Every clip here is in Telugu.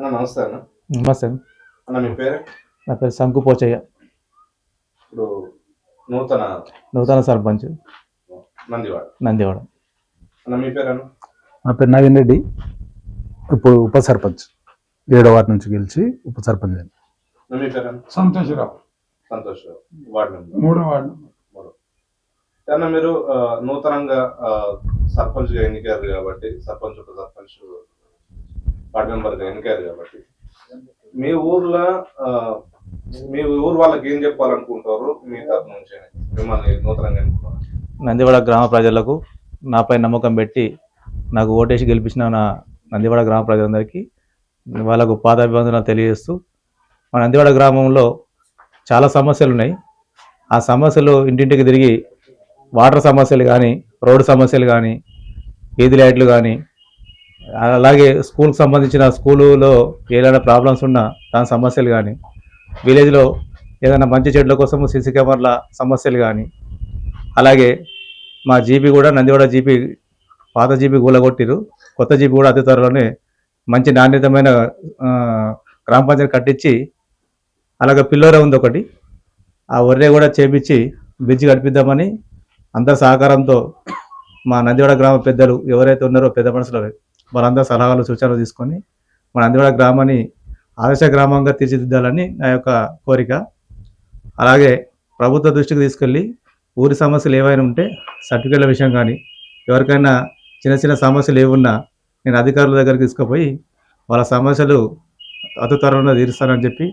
నమస్తే అన్న. నమస్తే అన్న. మీ పేరు? నా పేరు శంకు పోచయ్య. ఇప్పుడు నూతన నూతన సర్పంచ్. నందివాడ. నందివాడ. అన్న మీ పేరు అన్న? నా పేరు నవీన్ రెడ్డి. ఇప్పుడు ఉప సర్పంచ్. ఏడో వార్డు నుంచి గెలిచి ఉప సర్పంచ్. అన్న మీ పేరు అన్న? సంతోషరావు. Santosh ward member. మూడో వార్డు. అన్న మీరు నూతనంగా ఆ, సర్పంచ్గా ఎన్నికారు కాబట్టి సర్పంచ్ ఉప సర్పంచ్ వార్డు మెంబర్ ఎన్నికారు కాబట్టి. మీ ఊర్లో మీ ఊరు వాళ్ళకి ఏం చెప్పాలనుకుంటారు? మీ తరఫు నుంచి మిమ్మల్ని నూతనంగా నందివాడ గ్రామ ప్రజలకు నాపై నమ్మకం పెట్టి నాకు ఓటేసి గెలిపించిన నా నందివాడ గ్రామ ప్రజలందరికీ వాళ్ళకు పాదాభివందనాలు తెలియజేస్తూ మా నందివాడ గ్రామంలో చాలా సమస్యలు ఉన్నాయి. ఆ సమస్యలు ఇంటింటికి తిరిగి వాటర్ సమస్యలు కానీ రోడ్డు సమస్యలు కానీ వీధి లైట్లు కానీ అలాగే స్కూల్కి సంబంధించిన స్కూలులో ఏదైనా ప్రాబ్లమ్స్ ఉన్నా దాని సమస్యలు కానీ విలేజ్లో ఏదైనా మంచి చెట్ల కోసం సీసీ కెమెరాల సమస్యలు కానీ అలాగే మా జీపీ కూడా నందివాడ జీపీ పాత జీపీ గూలగొట్టిరు కొత్త జీపీ కూడా అతి త్వరలోనే మంచి నాణ్యతమైన గ్రామ పంచాయతీ కట్టించి అలాగే పిల్లోరే ఉంది ఒకటి. ఆ ఒర్రే కూడా చేపించి బ్రిడ్జ్ కడిపిద్దామని అందరి సహకారంతో మా నందివాడ గ్రామ పెద్దలు ఎవరైతే ఉన్నారో పెద్ద మనుషులు వాళ్ళందరూ సలహాలు సూచనలు తీసుకొని మన నందివాడ గ్రామాన్ని ఆదర్శ గ్రామంగా తీర్చిదిద్దాలని నా యొక్క కోరిక. అలాగే ప్రభుత్వ దృష్టికి తీసుకెళ్ళి ఊరి సమస్యలు ఏవైనా ఉంటే సర్టిఫికేట్ల విషయం కానీ ఎవరికైనా చిన్న చిన్న సమస్యలు ఏమున్నా నేను అధికారుల దగ్గరికి తీసుకుపోయి వాళ్ళ సమస్యలు అతి త్వరలో తీరుస్తానని చెప్పి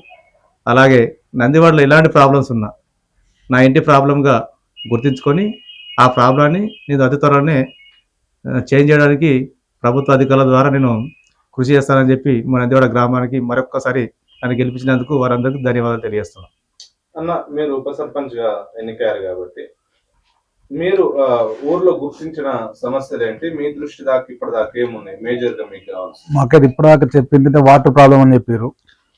అలాగే నందివాడలో ఎలాంటి ప్రాబ్లమ్స్ ఉన్నా నా ఇంటి ప్రాబ్లంగా గుర్తించుకొని ఆ ప్రాబ్లాన్ని నేను అతి త్వరలోనే చేంజ్ చేయడానికి ప్రభుత్వ అధికారుల ద్వారా నేను కృషి చేస్తానని చెప్పి మా నందివాడ గ్రామానికి మరొక్కసారి నన్ను గెలిపించినందుకు వారందరికీ ధన్యవాదాలు తెలియజేస్తున్నాను. అన్న మీరు ఉప సర్పంచ్గా ఎన్నికయ్యారు కాబట్టి మీరు ఊర్లో గుర్తించిన సమస్యలు ఏంటి? మీ దృష్టి దాకా ఇప్పటి దాకా ఏమున్నాయి? మేజర్గా మీకు కావాల్సి మాకైతే ఇప్పటిదాకా చెప్పింది వాటర్ ప్రాబ్లం అని చెప్పారు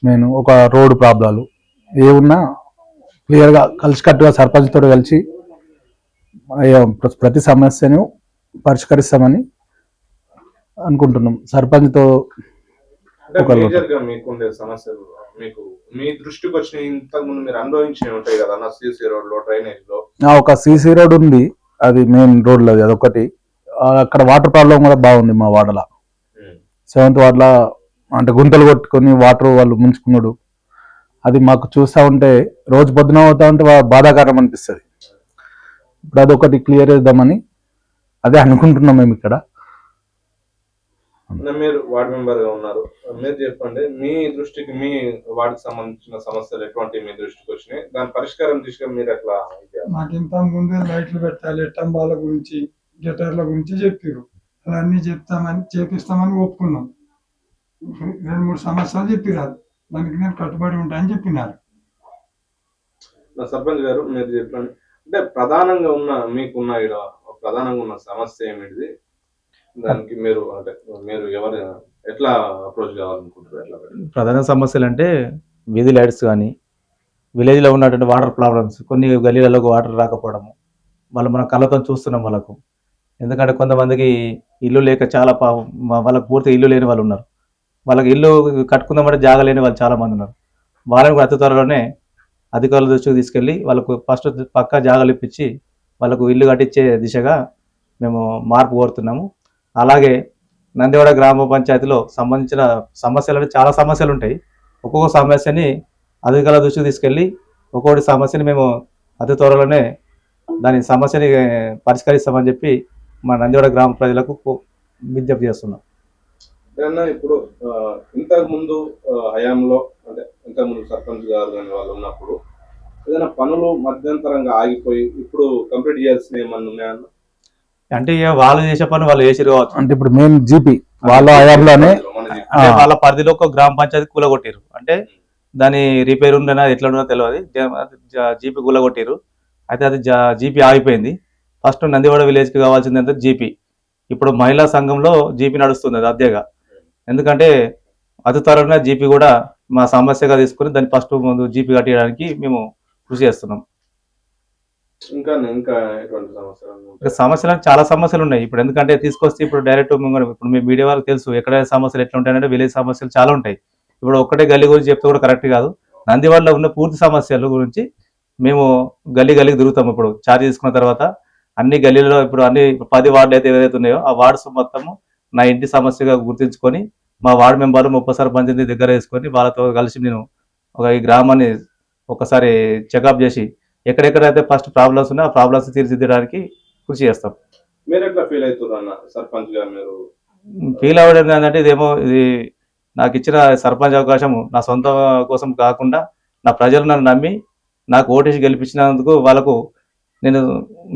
నేను ఒక రోడ్డు ప్రాబ్లాలు ఏమున్నా క్లియర్గా కలిసికట్టుగా సర్పంచ్ తోటి కలిసి ప్రతి సమస్యను పరిష్కరిస్తామని అనుకుంటున్నాం. సర్పంచ్తో సమస్యలు మీకు మీ దృష్టికి వచ్చిన ఇంతకు ముందు మీరు అనుభవించినవి ఉంటాయి కదా సిసి రోడ్లో డ్రైనేజ్లో ఆ, ఒక సీసీ రోడ్ ఉంది అది మెయిన్ రోడ్లో అది అదొకటి అక్కడ వాటర్ ప్రాబ్లం కూడా బాగుంది మా వాడలో. సెవెంత్ వార్డులో అంటే గుంతలు కొట్టుకొని వాటర్ వాళ్ళు ముంచుకున్నాడు. అది మాకు చూస్తూ ఉంటే రోజు పొద్దున అవుతా ఉంటే బాధాకరం అనిపిస్తుంది. ఇప్పుడు అదొకటి క్లియర్ చేద్దామని అదే అనుకుంటున్నాం మేము ఇక్కడ. మీరు వార్డ్ మెంబర్గా ఉన్నారు. మీరు చెప్పండి మీ దృష్టికి మీ వార్డుకి సంబంధించిన సమస్యలు ఎటువంటి మీ దృష్టికి వచ్చినాయి? దాని పరిష్కారం దిశగా మీరు చేయాలి? మాకు ఇంత ముందే లైట్లు పెట్టాలి టంబాల గురించి గిటార్ల గురించి చెప్పారు అవన్నీ చెప్తామని చేపిస్తామని ఒప్పుకున్నాం. రెండు మూడు సంవత్సరాలు చెప్పిరారు దానికి నేను కట్టుబడి ఉంటాయని చెప్పినారు. నా సర్పంచ్ గారు మీరు చెప్పండి. అంటే ప్రధానంగా ఉన్న మీకున్న ఈడ ప్రధానంగా ఉన్న సమస్య ఏమిటిది? దానికి మీరు అంటే మీరు ఎవరు ఎట్లా అప్రోచ్ కావాలనుకుంటారు ఎట్లా ప్రధాన సమస్యలు అంటే వీధి లైట్స్ కానీ విలేజ్లో ఉన్నటువంటి వాటర్ ప్రాబ్లమ్స్ కొన్ని గలీలలోకి వాటర్ రాకపోవడము వాళ్ళు మనం కళ్ళతో చూస్తున్నాం వాళ్ళకు. ఎందుకంటే కొంతమందికి ఇల్లు లేక చాలా పా వాళ్ళకు వాళ్ళకి పూర్తి ఇల్లు లేని వాళ్ళు ఉన్నారు. వాళ్ళకి ఇల్లు కట్టుకుందామంటే జాగ లేని వాళ్ళు చాలామంది ఉన్నారు. వాళ్ళని కూడా అతి త్వరలోనే అధికారుల దృష్టికి తీసుకెళ్ళి వాళ్ళకు ఫస్ట్ పక్కా జాగాలు ఇప్పించి వాళ్ళకు ఇల్లు కట్టించే దిశగా మేము మార్పు కోరుతున్నాము. అలాగే నందివాడ గ్రామ పంచాయతీలో సంబంధించిన సమస్యలు అంటే చాలా సమస్యలు ఉంటాయి. ఒక్కొక్క సమస్యని అధికారుల దృష్టికి తీసుకెళ్ళి ఒక్కొక్కటి సమస్యని మేము అతి త్వరలోనే దాని సమస్యని పరిష్కరిస్తామని చెప్పి మా నందివాడ గ్రామ ప్రజలకు విజ్ఞప్తి చేస్తున్నాం. ఇప్పుడు ఇంతకు ముందు హయాంలో అంటే ఇంతకు ముందు సర్పంచ్ గారు కానీ వాళ్ళు ఉన్నప్పుడు ఏదైనా పనులు మధ్యంతరంగా ఆగిపోయి ఇప్పుడు కంప్లీట్ చేయాల్సిన ఏమన్నా ఉన్నాయన్న అంటే ఇక వాళ్ళు చేసే పని వాళ్ళు చేసిరు కావచ్చు. అంటే ఇప్పుడు మెయిన్ జీపీ వాళ్ళ హయాంలోనే అంటే. వాళ్ళ పరిధిలో ఒక గ్రామ పంచాయతీ కూలగొట్టారు అంటే దాని రిపేర్ ఉండనా ఎట్లా ఉండదో తెలియదు జీపీ కూలగొట్టారు అయితే అది జీపీ ఆగిపోయింది. ఫస్ట్ నందివాడ విలేజ్కి కావాల్సింది అంటే జీపీ ఇప్పుడు మహిళా సంఘంలో జీపీ నడుస్తుంది అది అద్దెగా. ఎందుకంటే అతి త్వరలోనే జీపీ కూడా మా సమస్యగా తీసుకుని దాన్ని ఫస్ట్ ముందు జీపీ కట్టడానికి మేము కృషి చేస్తున్నాం. ఇంకా ఇంకా ఎటువంటి సమస్యలు సమస్యలు అంటే చాలా సమస్యలు ఉన్నాయి. ఇప్పుడు ఎందుకంటే తీసుకొస్తే ఇప్పుడు డైరెక్ట్ ఇప్పుడు మీ మీడియా వాళ్ళకి తెలుసు ఎక్కడ సమస్యలు ఎట్లా ఉంటాయంటే విలేజ్ సమస్యలు చాలా ఉంటాయి. ఇప్పుడు ఒక్కటే గల్లీ గురించి చెప్తే కూడా కరెక్ట్ కాదు. నందివాడలో ఉన్న పూర్తి సమస్యల గురించి మేము గల్లీ గల్లీకి తిరుగుతాం. ఇప్పుడు ఛార్జ్ తీసుకున్న తర్వాత అన్ని గల్లీలో ఇప్పుడు అన్ని పది వార్డులు అయితే ఏదైతే ఉన్నాయో ఆ వార్డ్స్ మొత్తము నా ఇంటి సమస్యగా గుర్తించుకొని మా వార్డు మెంబర్లు ముప్పై సర్పంచ్ని దగ్గర వేసుకొని వాళ్ళతో కలిసి నేను ఒక ఈ గ్రామాన్ని ఒకసారి చెకప్ చేసి ఎక్కడెక్కడైతే ఫస్ట్ ప్రాబ్లమ్స్ ఉన్నాయో ఆ ప్రాబ్లమ్స్ తీర్చిదిద్దడానికి కృషి చేస్తాం. మీరు ఎట్లా ఫీల్ అవుతున్నారు సర్పంచ్గా మీరు? ఫీల్ అవ్వడం ఏంటంటే ఇదేమో ఇది నాకు ఇచ్చిన సర్పంచ్ అవకాశం నా సొంత కోసం కాకుండా నా ప్రజలు నన్ను నమ్మి నాకు ఓటేసి గెలిపించినందుకు వాళ్ళకు నేను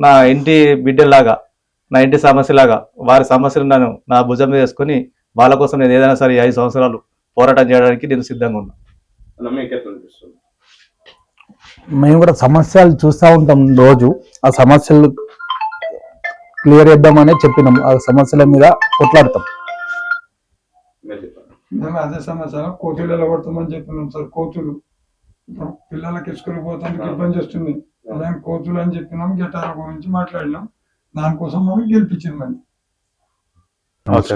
నా ఇంటి బిడ్డలాగా నా ఇంటి సమస్యలాగా వారి సమస్యలు నన్ను నా భుజం మీద వేసుకొని వాళ్ళ కోసం నేను ఏదైనా సరే ఐదు సంవత్సరాలు పోరాటం చేయడానికి నేను సిద్ధంగా ఉన్నా అన్న మీకు ఎట్లా అనిపిస్తుంది మేము కూడా సమస్యలు చూస్తూ ఉంటాం రోజు. ఆ సమస్యలు క్లియర్ చేద్దామని చెప్పినాం. ఆ సమస్యల మీద కొట్లాడతాం. అదే సమస్య కోతులు ఎలా కొడతామని చెప్పినాం సార్. కోతులు. ఇప్పుడు పిల్లలకి స్కూల్ పోతానికి ఇబ్బంది వస్తుంది. మేము కోతులు అని చెప్పినాం గిటార్ గురించి మాట్లాడినాం. దానికోసం మనం గెలిపించింది మరి. ఓకే